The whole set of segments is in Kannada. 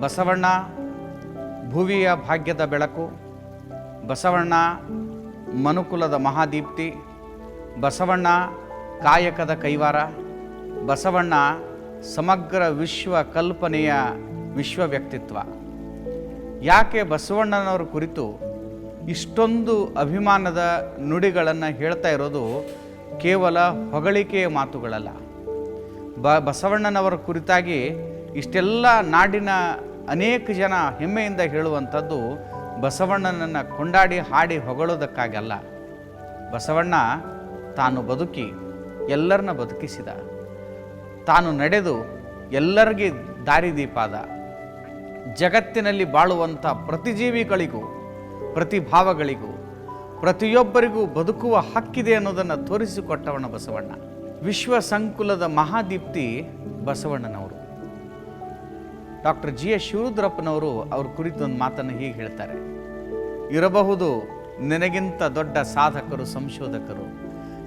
ಬಸವಣ್ಣ, ಭುವಿಯ ಭಾಗ್ಯದ ಬೆಳಕು, ಬಸವಣ್ಣ, ಮನುಕುಲದ ಮಹಾದೀಪ್ತಿ, ಬಸವಣ್ಣ, ಕಾಯಕದ ಕೈವಾರ, ಬಸವಣ್ಣ, ಸಮಗ್ರ ವಿಶ್ವ ಕಲ್ಪನೆಯ ವಿಶ್ವ ವ್ಯಕ್ತಿತ್ವ. ಯಾಕೆ ಬಸವಣ್ಣನವರ ಕುರಿತು ಇಷ್ಟೊಂದು ಅಭಿಮಾನದ ನುಡಿಗಳನ್ನು ಹೇಳ್ತಾ ಇರೋದು ಕೇವಲ ಹೊಗಳಿಕೆಯ ಮಾತುಗಳಲ್ಲ. ಬ, ಬಸವಣ್ಣನವರ ಕುರಿತಾಗಿ ಇಷ್ಟೆಲ್ಲ ನಾಡಿನ ಅನೇಕ ಜನ ಹೆಮ್ಮೆಯಿಂದ ಹೇಳುವಂಥದ್ದು ಬಸವಣ್ಣನನ್ನು ಕೊಂಡಾಡಿ ಹಾಡಿ ಹೊಗಳೋದಕ್ಕಾಗಲ್ಲ. ಬಸವಣ್ಣ ತಾನು ಬದುಕಿ ಎಲ್ಲರನ್ನ ಬದುಕಿಸಿದ. ತಾನು ನಡೆದು ಎಲ್ಲರಿಗೆ ದಾರಿದೀಪಾದ. ಜಗತ್ತಿನಲ್ಲಿ ಬಾಳುವಂಥ ಪ್ರತಿಜೀವಿಗಳಿಗೂ, ಪ್ರತಿಭಾವಗಳಿಗೂ ಪ್ರತಿ ಭಾವಗಳಿಗೂ ಪ್ರತಿಯೊಬ್ಬರಿಗೂ ಬದುಕುವ ಹಕ್ಕಿದೆ ಅನ್ನೋದನ್ನು ತೋರಿಸಿಕೊಟ್ಟವನ ಬಸವಣ್ಣ. ವಿಶ್ವ ಸಂಕುಲದ ಮಹಾದೀಪ್ತಿ ಬಸವಣ್ಣನವರು ಡಾಕ್ಟರ್ ಜಿ ಎಸ್ ಶಿವರುದ್ರಪ್ಪನವರು ಅವ್ರ ಕುರಿತು ಒಂದು ಮಾತನ್ನು ಹೀಗೆ ಹೇಳ್ತಾರೆ. ಇರಬಹುದು ನಿನಗಿಂತ ದೊಡ್ಡ ಸಾಧಕರು ಸಂಶೋಧಕರು,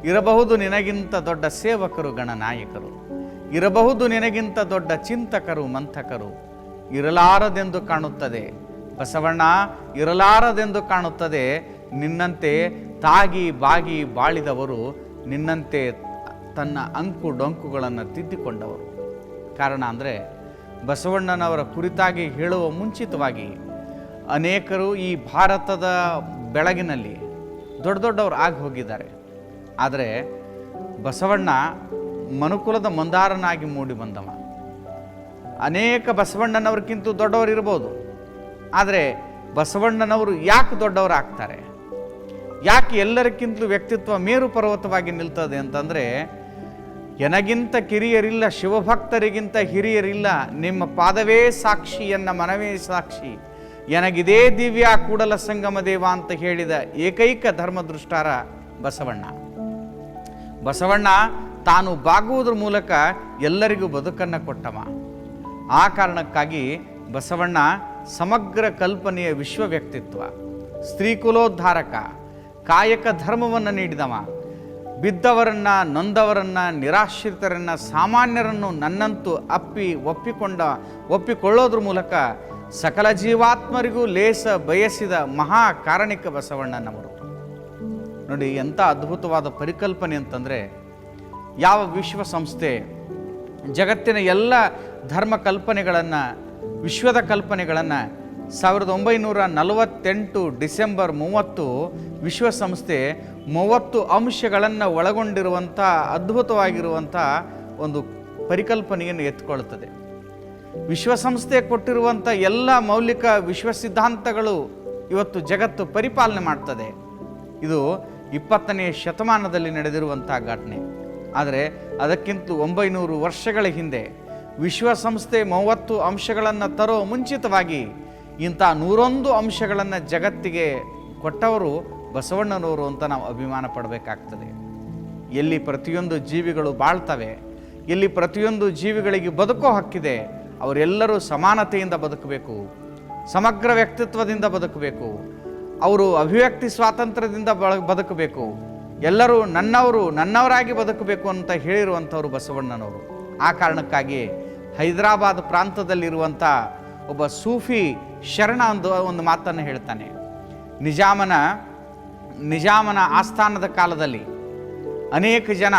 ಇರಬಹುದು ನಿನಗಿಂತ ದೊಡ್ಡ ಸೇವಕರು ಗಣನಾಯಕರು, ಇರಬಹುದು ನಿನಗಿಂತ ದೊಡ್ಡ ಚಿಂತಕರು ಮಂಥಕರು, ಇರಲಾರದೆಂದು ಕಾಣುತ್ತದೆ. ಬಸವಣ್ಣ, ಇರಲಾರದೆಂದು ಕಾಣುತ್ತದೆ. ನಿನ್ನಂತೆ ತಾಗಿ ಬಾಗಿ ಬಾಳಿದವರು, ನಿನ್ನಂತೆ ತನ್ನ ಅಂಕು ಡೊಂಕುಗಳನ್ನು ತಿದ್ದಿಕೊಂಡವರು. ಕಾರಣ ಅಂದರೆ ಬಸವಣ್ಣನವರ ಕುರಿತಾಗಿ ಹೇಳುವ ಮುಂಚಿತವಾಗಿ ಅನೇಕರು ಈ ಭಾರತದ ಬೆಳಗಿನಲ್ಲಿ ದೊಡ್ಡ ದೊಡ್ಡವರು ಆಗಿ ಹೋಗಿದ್ದಾರೆ. ಆದರೆ ಬಸವಣ್ಣ ಮನುಕುಲದ ಮಂದಾರನಾಗಿ ಮೂಡಿ ಬಂದವ. ಅನೇಕ ಬಸವಣ್ಣನವ್ರಿಗಿಂತ ದೊಡ್ಡವರು ಇರ್ಬೋದು. ಆದರೆ ಬಸವಣ್ಣನವರು ಯಾಕೆ ದೊಡ್ಡವರು ಆಗ್ತಾರೆ ಯಾಕೆ ಎಲ್ಲರಿಗಿಂತಲೂ ವ್ಯಕ್ತಿತ್ವ ಮೇರು ಪರ್ವತವಾಗಿ ನಿಲ್ತದೆ ಅಂತಂದರೆ ಎನಗಿಂತ ಕಿರಿಯರಿಲ್ಲ, ಶಿವಭಕ್ತರಿಗಿಂತ ಹಿರಿಯರಿಲ್ಲ, ನಿಮ್ಮ ಪಾದವೇ ಸಾಕ್ಷಿ ಎನ್ನ ಮನವೇ ಸಾಕ್ಷಿ. ಎನಗಿದೇ ದಿವ್ಯ ಕೂಡಲ ಸಂಗಮ ದೇವ ಅಂತ ಹೇಳಿದ ಏಕೈಕ ಧರ್ಮದೃಷ್ಟಾರ ಬಸವಣ್ಣ. ಬಸವಣ್ಣ ತಾನು ಬಾಗುವುದ್ರ ಮೂಲಕ ಎಲ್ಲರಿಗೂ ಬದುಕನ್ನು ಕೊಟ್ಟವ. ಆ ಕಾರಣಕ್ಕಾಗಿ ಬಸವಣ್ಣ ಸಮಗ್ರ ಕಲ್ಪನೆಯ ವಿಶ್ವ ವ್ಯಕ್ತಿತ್ವ ಸ್ತ್ರೀಕುಲೋದ್ಧಾರಕ, ಕಾಯಕ ಧರ್ಮವನ್ನು ನೀಡಿದವ. ಬಿದ್ದವರನ್ನ, ನೊಂದವರನ್ನ, ನಿರಾಶ್ರಿತರನ್ನ, ಸಾಮಾನ್ಯರನ್ನು ನನ್ನಂತೂ ಅಪ್ಪಿ ಒಪ್ಪಿಕೊಂಡ, ಒಪ್ಪಿಕೊಳ್ಳೋದ್ರ ಮೂಲಕ ಸಕಲ ಜೀವಾತ್ಮರಿಗೂ ಲೇಸ ಬಯಸಿದ ಮಹಾ ಕಾರಣಿಕ ಬಸವಣ್ಣನವರು ನೋಡಿ ಎಂಥ ಅದ್ಭುತವಾದ ಪರಿಕಲ್ಪನೆ ಅಂತಂದರೆ, ಯಾವ ವಿಶ್ವಸಂಸ್ಥೆ, ಜಗತ್ತಿನ ಎಲ್ಲ ಧರ್ಮ ಕಲ್ಪನೆಗಳನ್ನು, ವಿಶ್ವದ ಕಲ್ಪನೆಗಳನ್ನು ಸಾವಿರದ ಒಂಬೈನೂರ ನಲವತ್ತೆಂಟು ಡಿಸೆಂಬರ್ ಮೂವತ್ತು ವಿಶ್ವಸಂಸ್ಥೆ ಮೂವತ್ತು ಅಂಶಗಳನ್ನು ಒಳಗೊಂಡಿರುವಂಥ ಅದ್ಭುತವಾಗಿರುವಂಥ ಒಂದು ಪರಿಕಲ್ಪನೆಯನ್ನು ಎತ್ಕೊಳ್ತದೆ. ವಿಶ್ವಸಂಸ್ಥೆ ಕೊಟ್ಟಿರುವಂಥ ಎಲ್ಲ ಮೌಲಿಕ ವಿಶ್ವ ಸಿದ್ಧಾಂತಗಳು ಇವತ್ತು ಜಗತ್ತು ಪರಿಪಾಲನೆ ಮಾಡ್ತದೆ. ಇದು ಇಪ್ಪತ್ತನೇ ಶತಮಾನದಲ್ಲಿ ನಡೆದಿರುವಂಥ ಘಟನೆ. ಆದರೆ ಅದಕ್ಕಿಂತ ಒಂಬೈನೂರು ವರ್ಷಗಳ ಹಿಂದೆ ವಿಶ್ವಸಂಸ್ಥೆ ಮೂವತ್ತು ಅಂಶಗಳನ್ನು ತರೋ ಮುಂಚಿತವಾಗಿ ಇಂಥ ನೂರೊಂದು ಅಂಶಗಳನ್ನು ಜಗತ್ತಿಗೆ ಕೊಟ್ಟವರು ಬಸವಣ್ಣನವರು ಅಂತ ನಾವು ಅಭಿಮಾನ ಪಡಬೇಕಾಗ್ತದೆ. ಎಲ್ಲಿ ಪ್ರತಿಯೊಂದು ಜೀವಿಗಳು ಬಾಳ್ತವೆ, ಎಲ್ಲಿ ಪ್ರತಿಯೊಂದು ಜೀವಿಗಳಿಗೆ ಬದುಕೋ ಹಕ್ಕಿದೆ, ಅವರೆಲ್ಲರೂ ಸಮಾನತೆಯಿಂದ ಬದುಕಬೇಕು, ಸಮಗ್ರ ವ್ಯಕ್ತಿತ್ವದಿಂದ ಬದುಕಬೇಕು, ಅವರು ಅಭಿವ್ಯಕ್ತಿ ಸ್ವಾತಂತ್ರ್ಯದಿಂದ ಬದುಕಬೇಕು, ಎಲ್ಲರೂ ನನ್ನವರು, ನನ್ನವರಾಗಿ ಬದುಕಬೇಕು ಅಂತ ಹೇಳಿರುವಂಥವ್ರು ಬಸವಣ್ಣನವರು. ಆ ಕಾರಣಕ್ಕಾಗಿ ಹೈದರಾಬಾದ್ ಪ್ರಾಂತದಲ್ಲಿರುವಂಥ ಒಬ್ಬ ಸೂಫಿ ಶರಣ ಒಂದು ಒಂದು ಮಾತನ್ನು ಹೇಳ್ತಾನೆ. ನಿಜಾಮನ ನಿಜಾಮನ ಆಸ್ಥಾನದ ಕಾಲದಲ್ಲಿ ಅನೇಕ ಜನ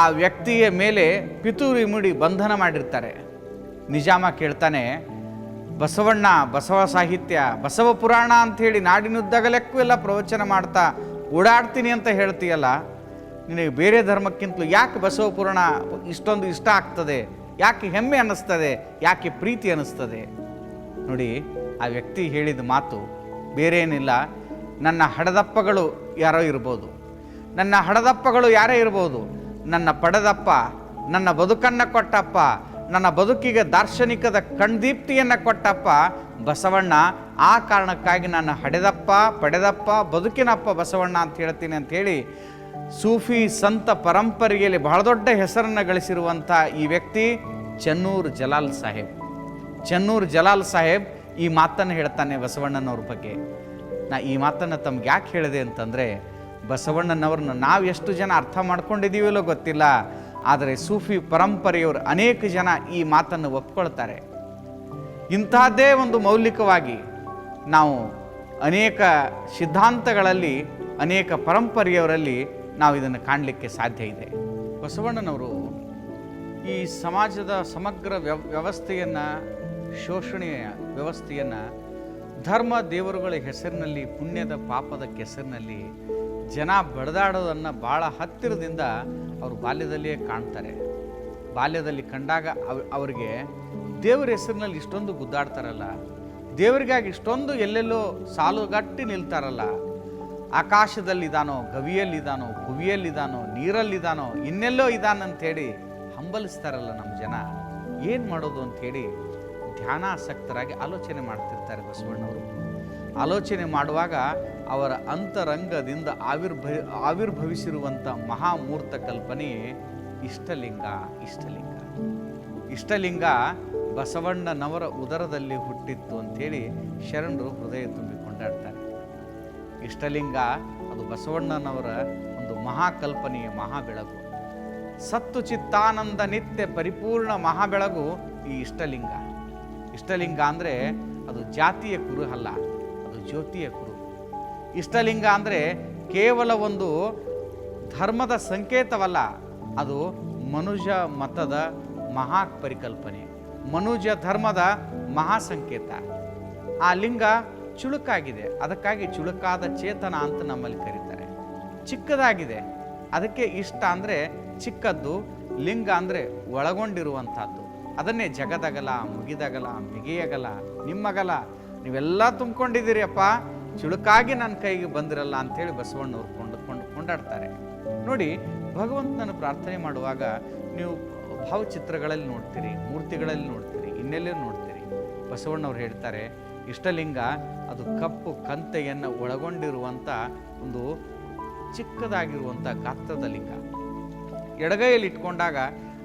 ಆ ವ್ಯಕ್ತಿಯ ಮೇಲೆ ಪಿತೂರಿ ಮುಡಿ ಬಂಧನ ಮಾಡಿರ್ತಾರೆ. ನಿಜಾಮ ಕೇಳ್ತಾನೆ, ಬಸವಣ್ಣ, ಬಸವ ಸಾಹಿತ್ಯ, ಬಸವ ಪುರಾಣ ಅಂಥೇಳಿ ನಾಡಿನುದ್ದಗಲೆಕ್ಕೂ ಎಲ್ಲ ಪ್ರವಚನ ಮಾಡ್ತಾ ಓಡಾಡ್ತೀನಿ ಅಂತ ಹೇಳ್ತೀಯಲ್ಲ, ನಿನಗೆ ಬೇರೆ ಧರ್ಮಕ್ಕಿಂತಲೂ ಯಾಕೆ ಬಸವ ಪುರಾಣ ಇಷ್ಟೊಂದು ಇಷ್ಟ ಆಗ್ತದೆ? ಯಾಕೆ ಹೆಮ್ಮೆ ಅನ್ನಿಸ್ತದೆ? ಯಾಕೆ ಪ್ರೀತಿ ಅನ್ನಿಸ್ತದೆ? ನೋಡಿ, ಆ ವ್ಯಕ್ತಿ ಹೇಳಿದ ಮಾತು ಬೇರೆ ಏನಿಲ್ಲ ನನ್ನ ಹಡದಪ್ಪಗಳು ಯಾರೋ ಇರ್ಬೋದು. ನನ್ನ ಹಡದಪ್ಪಗಳು ಯಾರೇ ಇರ್ಬೋದು. ನನ್ನ ಪಡೆದಪ್ಪ, ನನ್ನ ಬದುಕನ್ನು ಕೊಟ್ಟಪ್ಪ, ನನ್ನ ಬದುಕಿಗೆ ದಾರ್ಶನಿಕದ ಕಣ್ದೀಪ್ತಿಯನ್ನು ಕೊಟ್ಟಪ್ಪ ಬಸವಣ್ಣ, ಆ ಕಾರಣಕ್ಕಾಗಿ ನಾನು ಹಡೆದಪ್ಪ, ಪಡೆದಪ್ಪ, ಬದುಕಿನಪ್ಪ ಬಸವಣ್ಣ ಅಂತ ಹೇಳ್ತೀನಿ ಅಂತ ಹೇಳಿ ಸೂಫಿ ಸಂತ ಪರಂಪರೆಯಲ್ಲಿ ಬಹಳ ದೊಡ್ಡ ಹೆಸರನ್ನು ಗಳಿಸಿರುವಂಥ ಈ ವ್ಯಕ್ತಿ ಚೆನ್ನೂರು ಜಲಾಲ್ ಸಾಹೇಬ್. ಚೆನ್ನೂರು ಜಲಾಲ್ ಸಾಹೇಬ್ ಈ ಮಾತನ್ನು ಹೇಳ್ತಾನೆ ಬಸವಣ್ಣನವ್ರ ಬಗ್ಗೆ. ನಾ ಈ ಮಾತನ್ನು ತಮ್ಗೆ ಯಾಕೆ ಹೇಳಿದೆ ಅಂತಂದರೆ, ಬಸವಣ್ಣನವ್ರನ್ನ ನಾವು ಎಷ್ಟು ಜನ ಅರ್ಥ ಮಾಡ್ಕೊಂಡಿದ್ದೀವಿಲ್ಲೋ ಗೊತ್ತಿಲ್ಲ, ಆದರೆ ಸೂಫಿ ಪರಂಪರೆಯವರು ಅನೇಕ ಜನ ಈ ಮಾತನ್ನು ಒಪ್ಕೊಳ್ತಾರೆ. ಇಂಥದ್ದೇ ಒಂದು ಮೌಲಿಕವಾಗಿ ನಾವು ಅನೇಕ ಸಿದ್ಧಾಂತಗಳಲ್ಲಿ, ಅನೇಕ ಪರಂಪರೆಯವರಲ್ಲಿ ನಾವು ಇದನ್ನು ಕಾಣಲಿಕ್ಕೆ ಸಾಧ್ಯ ಇದೆ. ಬಸವಣ್ಣನವರು ಈ ಸಮಾಜದ ಸಮಗ್ರ ವ್ಯವ ವ್ಯವಸ್ಥೆಯನ್ನು, ಶೋಷಣೆಯ ವ್ಯವಸ್ಥೆಯನ್ನು ಧರ್ಮ ದೇವರುಗಳ ಹೆಸರಿನಲ್ಲಿ, ಪುಣ್ಯದ ಪಾಪದ ಕೆಸರಿನಲ್ಲಿ ಜನ ಬಡದಾಡೋದನ್ನು ಭಾಳ ಹತ್ತಿರದಿಂದ ಅವರು ಬಾಲ್ಯದಲ್ಲಿಯೇ ಕಾಣ್ತಾರೆ. ಬಾಲ್ಯದಲ್ಲಿ ಕಂಡಾಗ ಅವ್, ಅವರಿಗೆ ದೇವರ ಹೆಸರಿನಲ್ಲಿ ಇಷ್ಟೊಂದು ಗುದ್ದಾಡ್ತಾರಲ್ಲ, ದೇವರಿಗಾಗಿ ಇಷ್ಟೊಂದು ಎಲ್ಲೆಲ್ಲೋ ಸಾಲುಗಟ್ಟಿ ನಿಲ್ತಾರಲ್ಲ ಆಕಾಶದಲ್ಲಿದ್ದಾನೋ ಗವಿಯಲ್ಲಿದ್ದಾನೋ ಭುವಿಯಲ್ಲಿದ್ದಾನೋ ನೀರಲ್ಲಿದ್ದಾನೋ ಇನ್ನೆಲ್ಲೋ ಇದ್ದಾನಂಥೇಳಿ ಹಂಬಲಿಸ್ತಾರಲ್ಲ ನಮ್ಮ ಜನ. ಏನು ಮಾಡೋದು ಅಂಥೇಳಿ ಧ್ಯಾನಾಸಕ್ತರಾಗಿ ಆಲೋಚನೆ ಮಾಡ್ತಿರ್ತಾರೆ ಬಸವಣ್ಣವರು. ಆಲೋಚನೆ ಮಾಡುವಾಗ ಅವರ ಅಂತರಂಗದಿಂದ ಆವಿರ್ಭ, ಆವಿರ್ಭವಿಸಿರುವಂಥ ಮಹಾಮೂರ್ತ ಕಲ್ಪನೆಯೇ ಇಷ್ಟಲಿಂಗ ಇಷ್ಟಲಿಂಗ. ಇಷ್ಟಲಿಂಗ ಬಸವಣ್ಣನವರ ಉದರದಲ್ಲಿ ಹುಟ್ಟಿತ್ತು ಅಂಥೇಳಿ ಶರಣರು ಹೃದಯ ತುಂಬಿ ಕೊಂಡಾಡ್ತಾರೆ. ಇಷ್ಟಲಿಂಗ ಅದು ಬಸವಣ್ಣನವರ ಒಂದು ಮಹಾಕಲ್ಪನೆಯ ಮಹಾ ಬೆಳಗು ಸತ್ತು ಚಿತ್ತಾನಂದ ನಿತ್ಯ ಪರಿಪೂರ್ಣ ಮಹಾಬೆಳಗು ಈ ಇಷ್ಟಲಿಂಗ. ಇಷ್ಟಲಿಂಗ ಅಂದರೆ ಅದು ಜಾತಿಯ ಕುರು ಅಲ್ಲ, ಅದು ಜ್ಯೋತಿಯ ಕುರು. ಇಷ್ಟಲಿಂಗ ಅಂದರೆ ಕೇವಲ ಒಂದು ಧರ್ಮದ ಸಂಕೇತವಲ್ಲ, ಅದು ಮನುಜ ಮತದ ಮಹಾ ಪರಿಕಲ್ಪನೆ ಮನುಜ ಧರ್ಮದ ಮಹಾ ಸಂಕೇತ ಆ ಲಿಂಗ ಚುಳುಕಾಗಿದೆ, ಅದಕ್ಕಾಗಿ ಚುಳುಕಾದ ಚೇತನ ಅಂತ ನಮ್ಮಲ್ಲಿ ಕರೀತಾರೆ. ಚಿಕ್ಕದಾಗಿದೆ, ಅದಕ್ಕೆ ಇಷ್ಟ ಅಂದರೆ ಚಿಕ್ಕದ್ದು, ಲಿಂಗ ಅಂದರೆ ಒಳಗೊಂಡಿರುವಂಥದ್ದು. ಅದನ್ನೇ ಜಗದಗಲ, ಮುಗಿದಗಲ, ಮಿಗಿಯಗಲ, ನಿಮ್ಮಗಲ, ನೀವೆಲ್ಲ ತುಂಬಿಕೊಂಡಿದ್ದೀರಿ ಅಪ್ಪ. ಚುಳುಕಾಗಿ ನನ್ನ ಕೈಗೆ ಬಂದಿರಲ್ಲ ಅಂಥೇಳಿ ಬಸವಣ್ಣವ್ರು ಕೊಂಡು ಕೊಂಡು, ಕೊಂಡಾಡ್ತಾರೆ. ನೋಡಿ, ಭಗವಂತನನ್ನು ಪ್ರಾರ್ಥನೆ ಮಾಡುವಾಗ ನೀವು ಭಾವಚಿತ್ರಗಳಲ್ಲಿ ನೋಡ್ತೀರಿ, ಮೂರ್ತಿಗಳಲ್ಲಿ ನೋಡ್ತೀರಿ, ಇನ್ನೆಲ್ಲೇ ನೋಡ್ತೀರಿ? ಬಸವಣ್ಣವ್ರು ಹೇಳ್ತಾರೆ, ಇಷ್ಟಲಿಂಗ ಅದು ಕಪ್ಪು ಕಂತೆಯನ್ನು ಒಳಗೊಂಡಿರುವಂಥ ಒಂದು ಚಿಕ್ಕದಾಗಿರುವಂಥ ಗಾತ್ರದ ಲಿಂಗ ಎಡಗೈಯಲ್ಲಿ ಇಟ್ಕೊಂಡಾಗ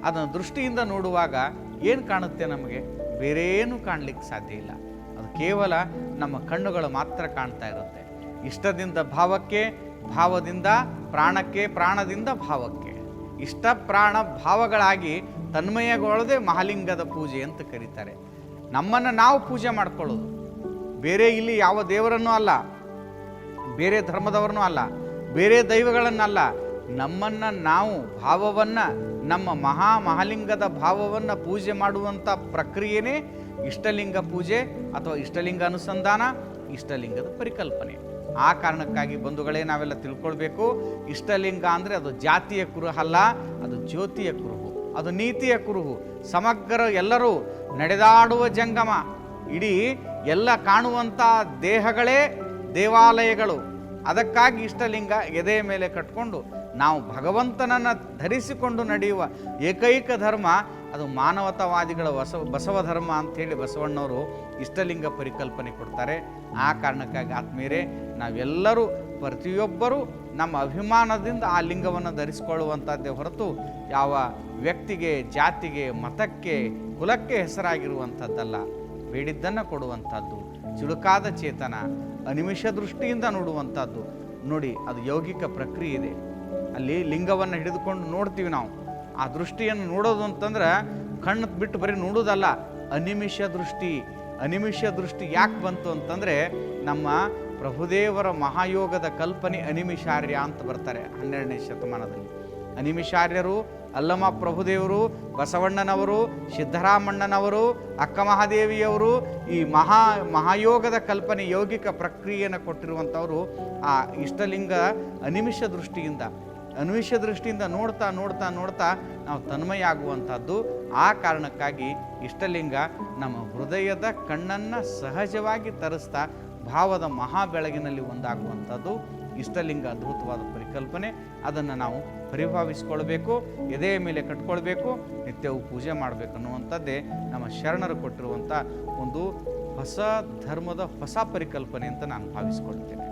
ಅದನ್ನು ದೃಷ್ಟಿಯಿಂದ ನೋಡುವಾಗ ಏನು ಕಾಣುತ್ತೆ ನಮಗೆ? ಬೇರೇನು ಕಾಣಲಿಕ್ಕೆ ಸಾಧ್ಯ ಇಲ್ಲ. ಅದು ಕೇವಲ ನಮ್ಮ ಕಣ್ಣುಗಳು ಮಾತ್ರ ಕಾಣ್ತಾ ಇರುತ್ತೆ. ಇಷ್ಟದಿಂದ ಭಾವಕ್ಕೆ, ಭಾವದಿಂದ ಪ್ರಾಣಕ್ಕೆ, ಪ್ರಾಣದಿಂದ ಭಾವಕ್ಕೆ. ಇಷ್ಟ ಪ್ರಾಣ ಭಾವಗಳಾಗಿ ತನ್ಮಯಗೊಳ್ಳದೆ ಮಹಾಲಿಂಗದ ಪೂಜೆ ಅಂತ ಕರೀತಾರೆ. ನಮ್ಮನ್ನು ನಾವು ಪೂಜೆ ಮಾಡ್ಕೊಳ್ಳೋದು. ಬೇರೆ ಇಲ್ಲಿ ಯಾವ ದೇವರನ್ನೂ ಅಲ್ಲ. ಬೇರೆ ಧರ್ಮದವರನ್ನೂ ಅಲ್ಲ. ಬೇರೆ ದೈವಗಳನ್ನಲ್ಲ. ನಮ್ಮನ್ನು ನಾವು ಭಾವವನ್ನು, ನಮ್ಮ ಮಹಾ ಮಹಾಲಿಂಗದ ಭಾವವನ್ನು ಪೂಜೆ ಮಾಡುವಂಥ ಪ್ರಕ್ರಿಯೆನೇ ಇಷ್ಟಲಿಂಗ ಪೂಜೆ ಅಥವಾ ಇಷ್ಟಲಿಂಗ ಅನುಸಂಧಾನ, ಇಷ್ಟಲಿಂಗದ ಪರಿಕಲ್ಪನೆ. ಆ ಕಾರಣಕ್ಕಾಗಿ ಬಂಧುಗಳೇ ನಾವೆಲ್ಲ ತಿಳ್ಕೊಳ್ಬೇಕು, ಇಷ್ಟಲಿಂಗ ಅಂದರೆ ಅದು ಜಾತಿಯ ಕುರುಹಲ್ಲ, ಅದು ಜ್ಯೋತಿಯ ಕುರುಹು, ಅದು ನೀತಿಯ ಕುರುಹು. ಸಮಗ್ರ ಎಲ್ಲರೂ ನಡೆದಾಡುವ ಜಂಗಮ. ಇಡೀ ಎಲ್ಲ ಕಾಣುವಂಥ ದೇಹಗಳೇ ದೇವಾಲಯಗಳು. ಅದಕ್ಕಾಗಿ ಇಷ್ಟಲಿಂಗ ಎದೆಯ ಮೇಲೆ ಕಟ್ಕೊಂಡು ನಾವು ಭಗವಂತನನ್ನು ಧರಿಸಿಕೊಂಡು ನಡೆಯುವ ಏಕೈಕ ಧರ್ಮ ಅದು ಮಾನವತಾವಾದಿಗಳ ಬಸವ ಬಸವ ಧರ್ಮ ಅಂಥೇಳಿ ಬಸವಣ್ಣವರು ಇಷ್ಟಲಿಂಗ ಪರಿಕಲ್ಪನೆ ಕೊಡ್ತಾರೆ. ಆ ಕಾರಣಕ್ಕಾಗಿ ಆತ್ಮೀಯರೇ, ನಾವೆಲ್ಲರೂ ಪ್ರತಿಯೊಬ್ಬರೂ ನಮ್ಮ ಅಭಿಮಾನದಿಂದ ಆ ಲಿಂಗವನ್ನು ಧರಿಸಿಕೊಳ್ಳುವಂಥದ್ದೇ ಹೊರತು ಯಾವ ವ್ಯಕ್ತಿಗೆ, ಜಾತಿಗೆ, ಮತಕ್ಕೆ, ಕುಲಕ್ಕೆ ಹೆಸರಾಗಿರುವಂಥದ್ದಲ್ಲ. ಬೇಡಿದ್ದನ್ನು ಕೊಡುವಂಥದ್ದು ಚಿಳುಕಾದ ಚೇತನ, ಅನಿಮಿಷ ದೃಷ್ಟಿಯಿಂದ ನೋಡುವಂಥದ್ದು. ನೋಡಿ, ಅದು ಯೌಗಿಕ ಪ್ರಕ್ರಿಯೆ ಇದೆ ಅಲ್ಲಿ ಲಿಂಗವನ್ನು ಹಿಡಿದುಕೊಂಡು ನೋಡ್ತೀವಿ ನಾವು. ಆ ದೃಷ್ಟಿಯನ್ನು ನೋಡೋದು ಅಂತಂದ್ರೆ ಕಣ್ಣು ಬಿಟ್ಟು ಬರೀ ನೋಡೋದಲ್ಲ, ಅನಿಮಿಷ ದೃಷ್ಟಿ. ಅನಿಮಿಷ ದೃಷ್ಟಿ ಯಾಕೆ ಬಂತು ಅಂತಂದರೆ ನಮ್ಮ ಪ್ರಭುದೇವರ ಮಹಾಯೋಗದ ಕಲ್ಪನೆ ಅನಿಮಿಷಾರ್ಯ ಅಂತ ಬರ್ತಾರೆ ಹನ್ನೆರಡನೇ ಶತಮಾನದಲ್ಲಿ. ಅನಿಮಿಷಾರ್ಯರು ಅಲ್ಲಮ ಪ್ರಭುದೇವರು, ಬಸವಣ್ಣನವರು, ಸಿದ್ದರಾಮಣ್ಣನವರು, ಅಕ್ಕ ಮಹಾದೇವಿಯವರು ಈ ಮಹಾ ಮಹಾಯೋಗದ ಕಲ್ಪನೆ ಯೌಗಿಕ ಪ್ರಕ್ರಿಯೆಯನ್ನು ಕೊಟ್ಟಿರುವಂಥವರು ಆ ಇಷ್ಟಲಿಂಗ ಅನಿಮಿಷ ದೃಷ್ಟಿಯಿಂದ. ಅನಿಮಿಷ ದೃಷ್ಟಿಯಿಂದ ನೋಡ್ತಾ ನೋಡ್ತಾ ನೋಡ್ತಾ ನಾವು ತನ್ಮಯ ಆಗುವಂಥದ್ದು ಆ ಕಾರಣಕ್ಕಾಗಿ ಇಷ್ಟಲಿಂಗ ನಮ್ಮ ಹೃದಯದ ಕಣ್ಣನ್ನು ಸಹಜವಾಗಿ ತರಿಸ್ತಾ ಭಾವದ ಮಹಾ ಬೆಳಗಿನಲ್ಲಿ ಒಂದಾಗುವಂಥದ್ದು. ಇಷ್ಟಲಿಂಗ ಅದ್ಭುತವಾದ ಪರಿಕಲ್ಪನೆ. ಅದನ್ನು ನಾವು ಪರಿಭಾವಿಸ್ಕೊಳ್ಬೇಕು, ಎದೆಯ ಮೇಲೆ ಕಟ್ಕೊಳ್ಬೇಕು, ನಿತ್ಯವೂ ಪೂಜೆ ಮಾಡಬೇಕು ಅನ್ನುವಂಥದ್ದೇ ನಮ್ಮ ಶರಣರು ಕೊಟ್ಟಿರುವಂಥ ಒಂದು ಹೊಸ ಧರ್ಮದ ಹೊಸ ಪರಿಕಲ್ಪನೆ ಅಂತ ನಾನು ಭಾವಿಸ್ಕೊಳ್ತೇನೆ.